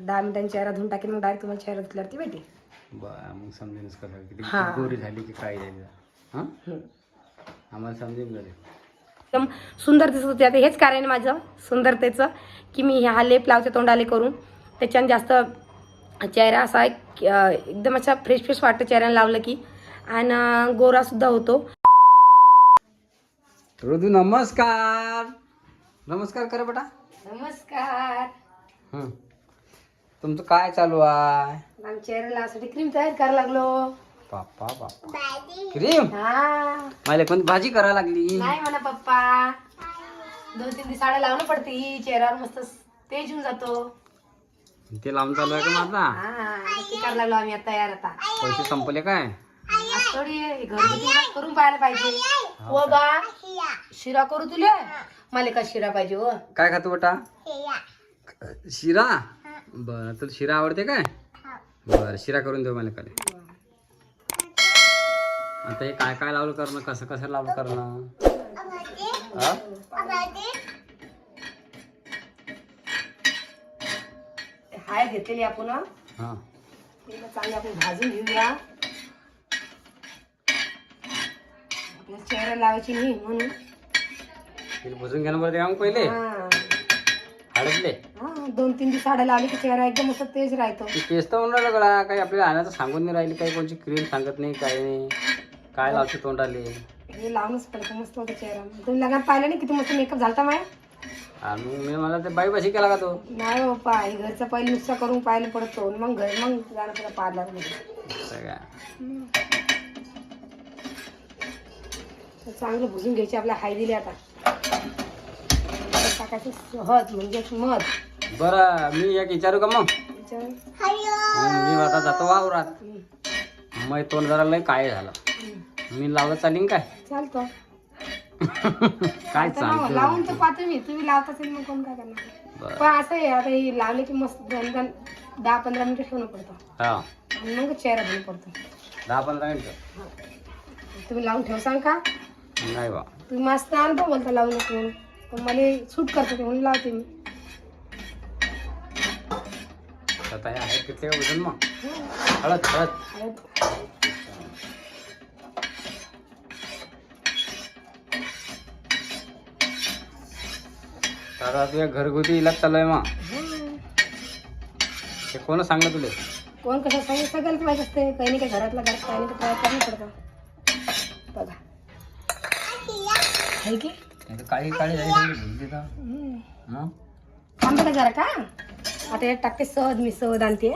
दहा मिनिटांनी चेहरा धुवून टाकेन मग डायरेक्ट तुम्हाला चेहरा धुतल्यावरती भेटेल. बरं मग समजेनच कसं किती हा. गोरी झाली की काय झाली. हां? हम्म. आम्हाला समजेल झाले एकदम सुंदर दिसत होते. आता हेच कारण आहे माझं सुंदरतेचं की मी हा लेप लावते तोंडाले करून. त्याच्यानं जास्त चेहरा असा एक अं, एकदम असा फ्रेश फ्रेश वाटतं चेहऱ्याला लावलं की. आणि गोरासुद्धा होतो. ऋतू नमस्कार. नमस्कार करा बेटा. नमस्कार. हं. तुमचं काय चालू आहे? आम्ही चेहरा लावासाठी क्रीम तयार करायला लागलो. बाप्पा बाप्पा. क्रीम हा. मला कोणती भाजी करा लागली? नाही म्हणा पप्पा. दोन तीन दिवस साड्या लावणं पडते ही. चेहऱ्यावर मस्त तेज होऊन जातो. ते लावून चालू आहे का माझा हा ते करायला लागलो आम्ही आता तयार आता. पैसे संपले काय? आज थोडी आहे, घरगुती इलाज करून पाहायला पाहिजे. हो बा. शिरा करू तुला? मला का शिरा पाहिजे हो. काय खातो बेटा? शिरा? बर तुला शिरा आवडते काय? बर शिरा करून देऊ मला काले आता हे काय काय लावलं करणं कसं कसं लावलं करणं? हा? हाय घेतलेली आपण हं. हा. चांगली आपण भाजून घेऊया. आपल्या चेहरा लावायची नाही म्हणून. भुजून घेणं पडते का मग पहिले. हा. हळदले हा, दोन तीन दिवस साड्या लावली की चेहरा एकदम मस्त तेज राहतो. तेच तर म्हणून राहिलं गळा. काही आपल्याला आणायचं सांगून नाही राहिली. काही कोणची क्रीम सांगत नाही काही नाही. काय लावते तोंडाले? हे लावूनच पडतं. मस्त होतं चेहरा. तुम्ही लग्नात पाहिलं नाही किती मस्त मेकअप झालता माय? आणि मी मला ते बाई बशी केला का तो? नाही हो पाय. घरचं पहिले नुसतं करून पाहिलं पडतो. मग घर मग जाणं तुला पार्लरमध्ये असं तर चांगलं भुजून घ्यायची आपल्या हाय दिली आता आता. टाकायचं सहज म्हणजे मध. बरं मी एक विचारू का मग? मी आता जातो वावरात. मग तोंड जरा लय काय झालं. मी लावलं चालीन काय? चालतं. काय आता लाव- चालतं? लावून तर पाहतो मी. तुम्ही लावत असेल मग कोण काय करणार? बरं. पण असं आहे आता हे लावले की मस्त दोन दोन दहा पंधरा मिनिटं ठेवणं पडतं. हा. आणि मग चेहरा धुवून पडतो. दहा पंधरा मिनिटं. तुम्ही लावून ठेवसाल का? नाही बा. तुम्ही मस्त अनुभव बोलता लावून नको म्हणून. पण मला सूट करते ते म्हणून लावते मी. आता हे आहे किती वजन मग? हळद हळद. तुझ्या घरगुती इलाज चालू आहे मग. ते कोण सांगलं तुला? कोण कसं सांगितलं सगळ्याच माहीत असते. काही नाही काही घरातला घरात काही नाही काय करणं पडतं. बघा. आहे की? नाही काळी काळी झाली सगळी भुलती तर. हम्म. मग? थांबलं जरा का? आता यात टाकते सहज मी सहज आणते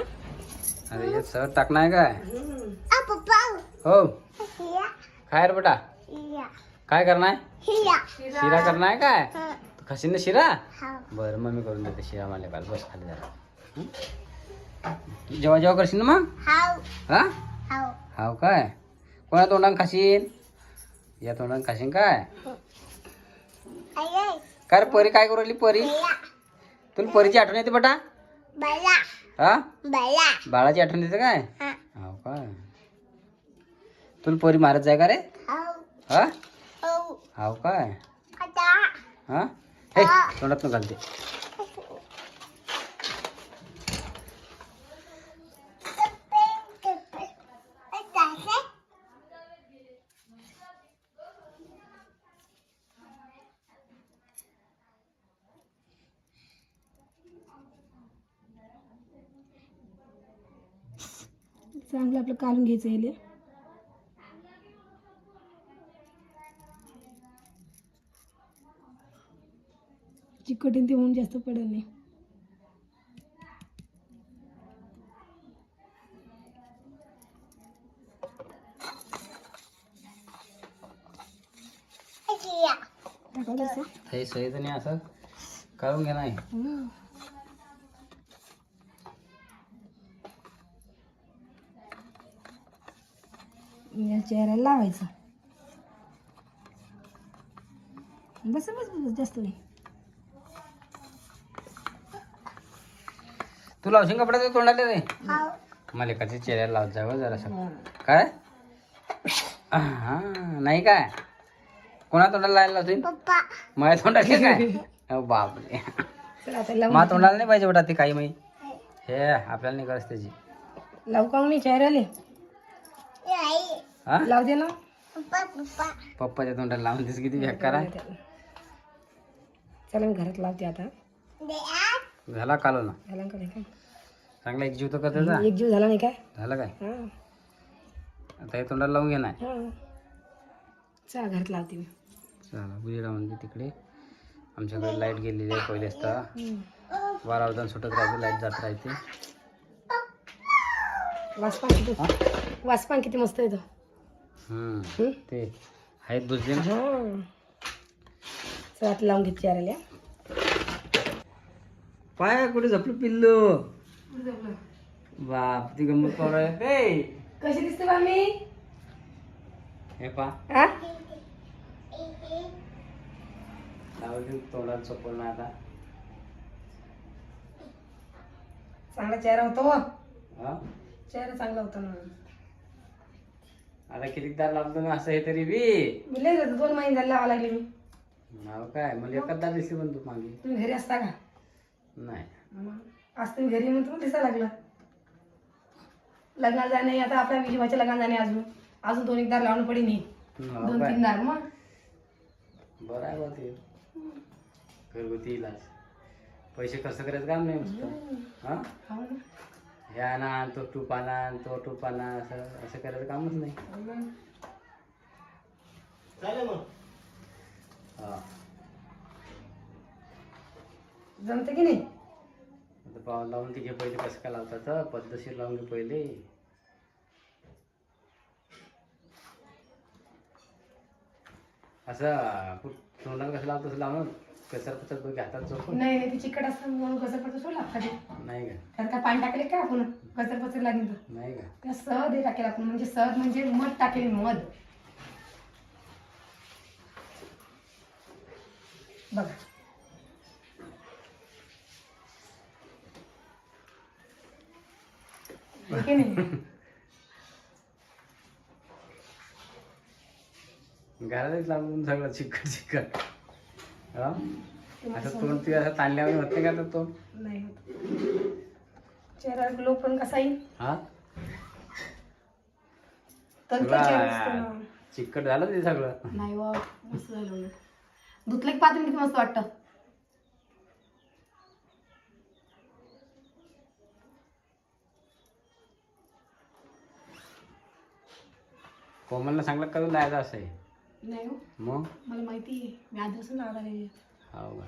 अरे हे सर टाकणार आहे काय? हो. काय रे बेटा. काय करणार? शिरा करणार आहे काय? तू खाशील ना शिरा? बरं मग मी करून देते शिरा मला काल बस खाली जरा. हं? जेव्हा जेव्हा करशील ना मग? हा. हाव काय? कोणा तोंडाने खाशील या तोंडाने खाशील काय? काय रे परी काय करू राहिली परी? तुला परीची आठवण येते बेटा? हा? बाळाची आठवण येते काय? हाव काय तुला परी मारत जाय का रे? हा? हाव. काय? हा? हे तोंडात घालते. चांगलं आपलं काढून घ्यायचं हे चिकटीन ते होऊन जास्त पडेल नाही? हे सहित नाही असं करून घे नाही चेहऱ्याला लावायचं. बस बस बस जास्त नाही. तू लावशील कपडे ते तोंडाले रे मलिकाच्या चेहऱ्याला लावत जावं जरासं. काय? हा नाही काय? कोणा तोंडाला लायला लावशील? माझ्या तोंडाला काय? अहो बापरे. मा तोंडाला नाही पाहिजे बेटा ते काही माही हे आपल्याला नाही करायचं त्याची. लावू का मी चेहऱ्याले? हा? लावू दे ना. पप्पाच्या तोंडाला लावून दिस किती बेकार आहे चला मी घरात लावते आता. झाला कालो ना? झाला का नाही काय? चांगला एक जीव तर कर त्याचा एक जीव झाला नाही काय? झालं काय? हा. आता हे तोंडाला लावून घे नाही हा. चला घरात लावते मी. चला उजेडा म्हणजे तिकडे. आमच्याकडे लाइट गेलेली आहे पहिले असता. बारा वाजता सुटत राहते लाइट जात राहते. वासपान किती वासपान किती मस्त येतो हम्म. ते आहेत बुजले ना? चला लावून घेते चेहऱ्याला पाय कुठे झपलं पिल्लू? बाप ती गंमत पाहू आहे कशी दिसते बा मी हे पा. हा? लावली तोंडात चपल ना आता. चांगला चेहरा होतो. हा. चेहरा चांगला होता ना आता कितीकदा लावतो ना असं हे तरी बी. मी लय जातो दोन महिने झाले लावा लागले मी. नाव काय? मला एखादा दिसली पण तू मागे. तुम्ही घरी असता का? नाही. आज तुम्ही घरी म्हणून तुम्हाला दिसायला लागलं. लग्नाला जाणे आता आपल्या विजवाच्या लग्नाला जाणे अजून. अजून दोन एक दार लावणं पडेल नाही. नाव दोन काय? तीन दार मग. बरं आहे बा ते. घरगुती इलाज. पैसे खर्च करायचं काम नाही नुसतं हा? हो ना. हे आणा तो टूप आणा तो टूप आणा असं असं करायचं कामच नाही हो ना. हा जमतं की नाही आता पाव लावून घे पहिले कसं काय लावतात पद्धतशीर लावून घे पहिले असं कुठ तोंडाला कसं लावतं तसं लावून कसर पचर बघ हातात चोपून. नाही नाही ती चिकट असतं म्हणून कसं पडतं सोडला खाली नाही का त्यात काय पाणी टाकले का आपण? कसं पचर लागेल तर. नाही का त्या सहज हे टाकेल आपण म्हणजे सहज म्हणजे मध टाकेल मध. बघा. हे की नाही? घरातच लावून सगळं चिकट चिकट असं तोंड ते असं ताणल्यावर होते का तर तो नाही होत. चेहरा ग्लो पण कसा येईल? हा? तंत्र. चिकट झालं ते सगळं. नाही वा मस्त झालं. धुतलं की पाहते किती मस्त वाटतं? कोमलला सांगलं करून जायचं असं आहे. नाही हो. मग? मला माहिती आहे. मी आधीपासून लावला नाही हो का?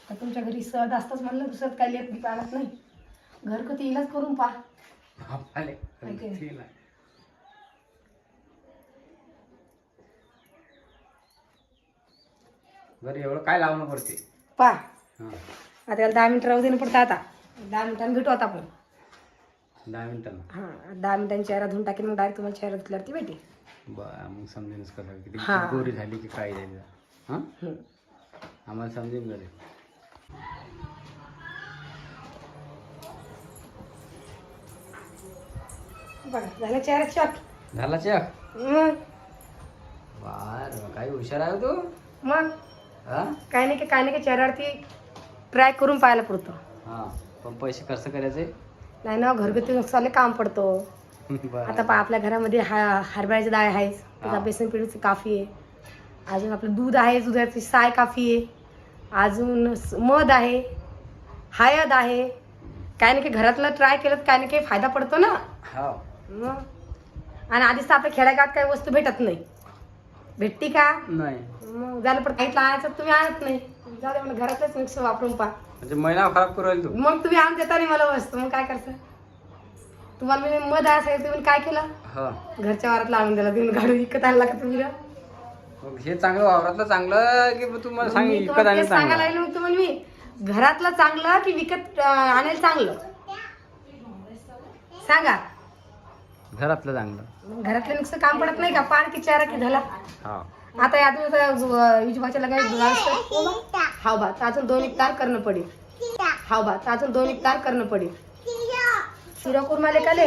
आता तुमच्या घरी सहज असताच म्हणलं दुसरं काय लेप बी पाहत नाही. घरगुती इलाज करून पहा. बापाले. बरं एवढं काय लावणं पडते? पहा. हां. आता याला दहा मिनिटं राहू देणं पडतं आता. दहा मिनिटांनी भेटू आता आपण. दहा मिनिटानं? हां दहा मिनिटांनी चेहरा धुवून टाकेल मग डायरेक्ट तुम्हाला चेहरा धुतल्यावर ती भेटेल. बरं मग समजेनच कसं किती हा. गोरी झाली की काय झाली? हां. आम्हाला समजेल झाले. बघा झाला चक झाला चेक मग? बार काय हुशार आहे हो तू. मग? हा? काय नाही की काय नाही की चेहऱ्यावरती ट्राय करून पाहायला पडतो हां पण पैसे खर्च करायचे? नाही ना घरगुती नुकसानला काम पडतो. आता पहा आपल्या घरामध्ये हा हरभऱ्याची डाळ आहे. त्याचा. बेसन पिढीची काफी आहे. अजून आपलं दूध आहे दुधाची साय काफी आहे. अजून मध आहे हळद आहे. काय नाही की घरातलं ट्राय केलं तर काय नाही काही फायदा पडतो ना. हो. मग? आणि आधीच तर आपल्या खेड्यागावात काही वस्तू भेटत नाही. भेटती का? नाही. मग झालं पण काहीतलं आणायचं तुम्ही आणत नाही. जाऊ दे घरातलंच मिक्स वापरून पहा. म्हणजे महिना खराब करू मग तुम्ही आणून देता नाही मला वस्तू. मग काय करता? तुम्हाला मी मध असायचं तुम्ही काय केलं? हा. घरच्या वारात लावून दिला तुम्ही गाडून विकत आणला का तुम्ही? मग हे चांगलं वावरातलं चांगलं की मग सांग मी तुम्हाला आणि तेच सांगायला चांगलं? लागले मग तुम्हाला मी घरातलं चांगलं की विकत अं, आणायला चांगलं? सांगा. घरातलं चांगलं. मग घरातलं नुसतं काम पडत नाही का? पाण की चारा की झाला हा आता अजून विजूबाच्या लगायचं हाव बा तर अजून दोन एक तार करणं पडेल. हाव बा तर अजून दोन एक तार करणं पडेल. शिरा करून माले का ले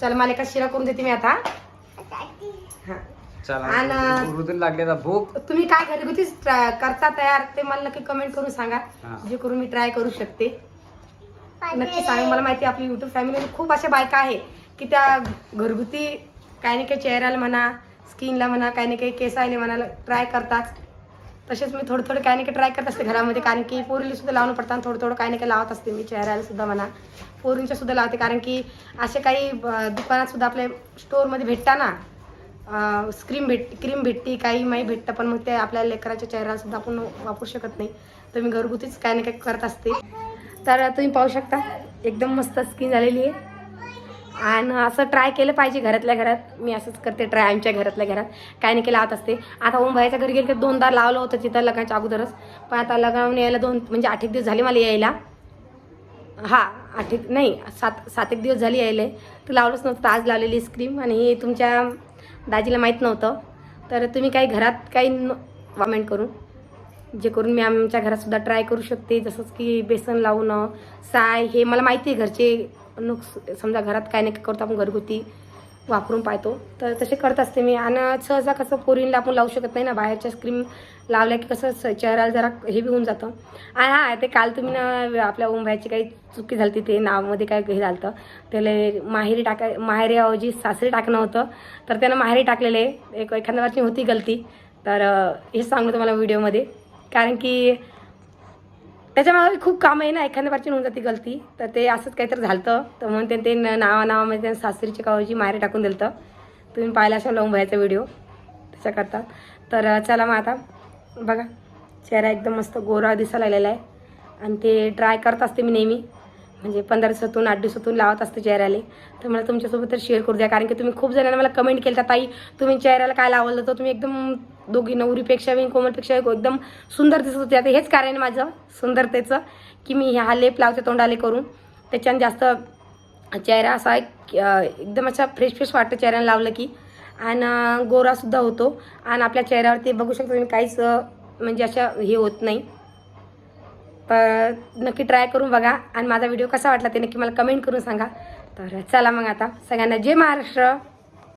चल माले का शिरा करून देते मी आता. हा. आणि- लागले भूक. तुम्ही काय घरगुती करता तयार? ते मला नक्की कमेंट करून सांगा. हा. जे करून मी ट्राय करू शकते. नक्की सांग मला माहिती आहे आपली युट्यूब फॅमिलीमध्ये खूप अशा बायका आहे की त्या घरगुती काही ना काही चेहऱ्याला म्हणा स्किनला म्हणा काही ना काही केसायला म्हणा ट्राय करतात. तसेच मी थोडं थोडं काही नाही काही ट्राय करत असते घरामध्ये कारण की पोरीला सुद्धा लावणं पडतात आणि थोडं थोडं काही नाही काही लावत असते मी चेहऱ्याला सुद्धा म्हणा. पोरींच्या सुद्धा लावते कारण की असे काही दुकानात सुद्धा आपल्या स्टोअरमध्ये भेटता ना स्क्रीम भेट क्रीम भेटते काही माही भेटतं पण मग ते आपल्या लेकराच्या चेहऱ्याला सुद्धा आपण वापरू शकत नाही. तर मी घरगुतीच काही ना काही करत असते. तर तुम्ही पाहू शकता एकदम मस्त स्किन झालेली आहे. आणि असं ट्राय केलं पाहिजे घरातल्या घरात. मी असंच करते ट्राय आमच्या घरातल्या घरात. काय नाही केलं लावत असते आता ओम भाईच्या घरी गेले तर दोनदा लावलं होतं तिथं लग्नाच्या अगोदरच. पण आता लग्नावून यायला दोन म्हणजे आठ एक दिवस झाले मला यायला. हा आठ एक नाही सात सात एक दिवस झाले यायला. तर लावलंच नव्हतं आज लावलेली स्क्रीम आणि हे तुमच्या दाजीला माहीत नव्हतं. तर तुम्ही काही घरात काही कमेंट करून. जे करून मी आमच्या घरातसुद्धा ट्राय करू शकते जसंच की बेसन लावणं साय हे मला माहिती आहे घरचे नुकस समजा घरात काय नाही करतो आपण घरगुती वापरून पाहतो. तर तसे करत असते मी. आणि सहसा कसं पोरींला आपण लावू शकत नाही ना. बाहेरच्या स्क्रीम लावल्या की कसं चेहऱ्याला जरा हे बी होऊन जातं. आणि हा ते काल तुम्ही ना आपल्या उंबायची काही चुकी झाली ते नावामध्ये काय हे झालं त्याला माहेरी टाकाय माहेरीऐवजी सासरी टाकणं होतं तर त्यानं माहेरी टाकलेले. एक एखाद्या वर्षी होती गलती. तर हे हेच सांगलं तुम्हाला व्हिडिओमध्ये कारण की त्याच्यामागे खूप काम आहे ना एखाद्या बारची होऊन जाते गलती. तर ते असंच काहीतरी झालं तर म्हणून त्यांनी ते न- नावा नावामध्ये त्यांनी सासरीची कावजी मारे टाकून दिलं तर तुम्ही पाहिला असाल लावून भयाचा व्हिडिओ त्याच्याकरता. तर चला मग आता. बघा चेहरा एकदम मस्त गोरा दिसायला लागलेला आहे. आणि ते ट्राय करत असते मी नेहमी. म्हणजे पंधरा दिवसातून आठ दिवसातून लावत असते चेहऱ्याला. तर मला तुमच्यासोबत तर शेअर करू द्या कारण की तुम्ही खूप जणांना मला कमेंट केलं ताई तुम्ही चेहऱ्याला काय लावलं तर तुम्ही एकदम दोघी नवरीपेक्षा बी कोमलपेक्षा एकदम सुंदर दिसत होते. आता हेच कारण माझं सुंदरतेचं की मी हा लेप लावते तोंडाले करून. त्याच्यानं जास्त चेहरा असा एक एकदम असा फ्रेश फ्रेश वाटतं चेहऱ्याला लावलं की. आणि गोरासुद्धा होतो. आणि आपल्या चेहऱ्यावरती बघू शकता तुम्ही काहीच म्हणजे अशा हे होत नाही. तर नक्की ट्राय करून बघा. आणि माझा व्हिडिओ कसा वाटला ते नक्की मला कमेंट करून सांगा. तर चला मग आता सगळ्यांना जय महाराष्ट्र.